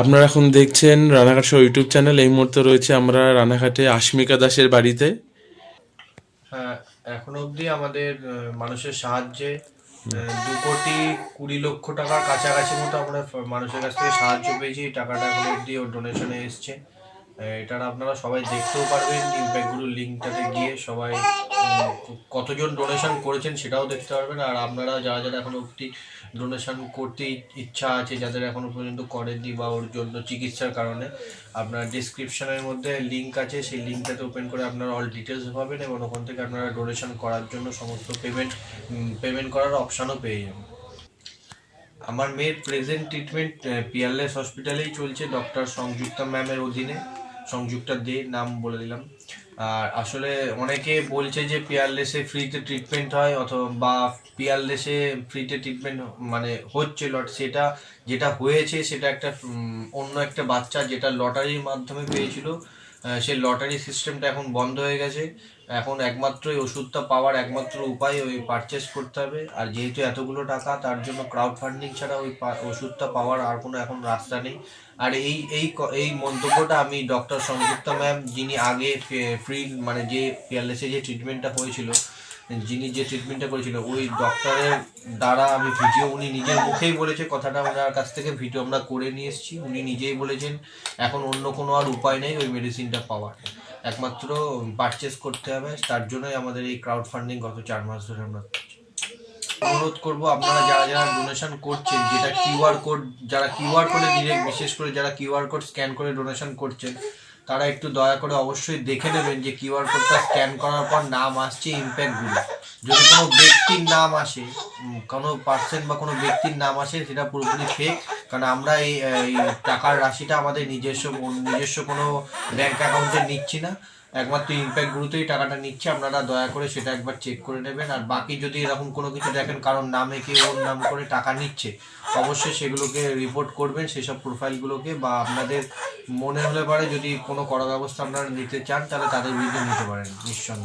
আপনারা এখন দেখছেন রানাঘাট শো ইউটিউব চ্যানেল। এই মুহূর্তে রয়েছে আমরা রানাঘাটে আশমিকা দাসের বাড়িতে। হ্যাঁ এখন অবধি আমাদের মানুষের সাহায্যে দু কোটি কুড়ি লক্ষ টাকার কাছাকাছি মতো আমরা মানুষের কাছ থেকে সাহায্য পেয়েছি। টাকাটা এখন অবধি ডোনেশনে এসছে। এটার আপনারা সবাই দেখতেও পারবেন ইম্প্যাক্টগুলোর লিঙ্কটাতে গিয়ে সবাই কতজন ডোনেশন করেছেন সেটাও দেখতে পারবেন। আর আপনারা যারা যারা এখন অবধি ডোনেশন করতে ইচ্ছা আছে, যাদের এখনও পর্যন্ত করেননি বা ওর জন্য চিকিৎসার কারণে, আপনার ডিসক্রিপশনের মধ্যে লিঙ্ক আছে। সেই লিঙ্কটাতে ওপেন করে আপনারা অল ডিটেলস পাবেন এবং ওখান থেকে আপনারা ডোনেশন করার জন্য সমস্ত পেমেন্ট পেমেন্ট করার অপশানও পেয়ে যাবেন। আমার মেয়ের প্রেজেন্ট ট্রিটমেন্ট পিয়ারলেস হসপিটালেই চলছে ডক্টর সংযুক্তা ম্যামের অধীনে। সংযুক্তা দিয়ে নাম বলে দিলাম। আর আসলে অনেকে বলছে যে পিয়ারলেসে ফ্রিতে ট্রিটমেন্ট হয় অথবা বা পিয়ারলেসে ফ্রিতে ট্রিটমেন্ট মানে হচ্ছে লট সেটা যেটা হয়েছে সেটা একটা অন্য একটা বাচ্চা যেটা লটারির মাধ্যমে পেয়েছিল। সেই লটারি সিস্টেমটা এখন বন্ধ হয়ে গেছে। এখন একমাত্রই ওষুধটা পাওয়ার একমাত্র উপায় ওই পারচেস করতে হবে। আর যেহেতু এতগুলো টাকা, তার জন্য ক্রাউড ফান্ডিং ছাড়া ওই ওষুধটা পাওয়ার আর কোনো এখন রাস্তা নেই। আর এই এই এই মন্তব্যটা আমি ডক্টর সংযুক্তা ম্যাম যিনি আগে ফ্রি মানে যে পিয়ারলেসে যে ট্রিটমেন্টটা হয়েছিল যিনি যে ট্রিটমেন্টটা করেছিল, ওই ডক্টরের দ্বারা আমি ভিডিও উনি নিজের মুখেই বলেছে, কথাটা ওনার কাছ থেকে ভিডিও আমরা করে নিয়ে এসেছি। উনি নিজেই বলেছেন, এখন অন্য কোনো আর উপায় নেই ওই মেডিসিনটা পাওয়ার। একমাত্র পারচেস করতে হবে, তার জন্যই আমাদের এই ক্রাউড ফান্ডিং গত চার মাস ধরে আমরা অনুরোধ করব, আপনারা যারা যারা ডোনেশন করছেন, যেটা কিউআর কোড যারা কিউআর কোডে ডিরেক্ট বিশেষ করে যারা কিউআর কোড স্ক্যান করে ডোনেশন করছেন তারা একটু দয়া করে অবশ্যই দেখে নেবেন যে কিউআর কোডটা স্ক্যান করার পর নাম আসছে ইম্প্যাক্টগুলো যদি কোনো ব্যক্তির নাম আসে কোনো পার্সেন্ট বা কোনো ব্যক্তির নাম আসে, সেটা পুরোপুরি ফেক কারণ আমরা এই টাকার রাশিটা আমাদের নিজস্ব নিজস্ব কোনো ব্যাঙ্ক অ্যাকাউন্টে নিচ্ছি না। একমাত্র ইম্প্যাক্ট গ্রুপেই টাকাটা নিচ্ছে, আপনারা দয়া করে সেটা একবার চেক করে নেবেন। আর বাকি যদি এরকম কোনো কিছু দেখেন কারণ নামে কি ওর নাম করে টাকা নিচ্ছে, অবশ্যই সেগুলোকে রিপোর্ট করবেন, সেসব প্রোফাইলগুলোকে বা আপনাদের মনে হলে পারে যদি কোনো কড়া ব্যবস্থা আপনারা নিতে চান, তাহলে তাদের বিরুদ্ধে নিতে পারেন, নিঃসন্দেহে।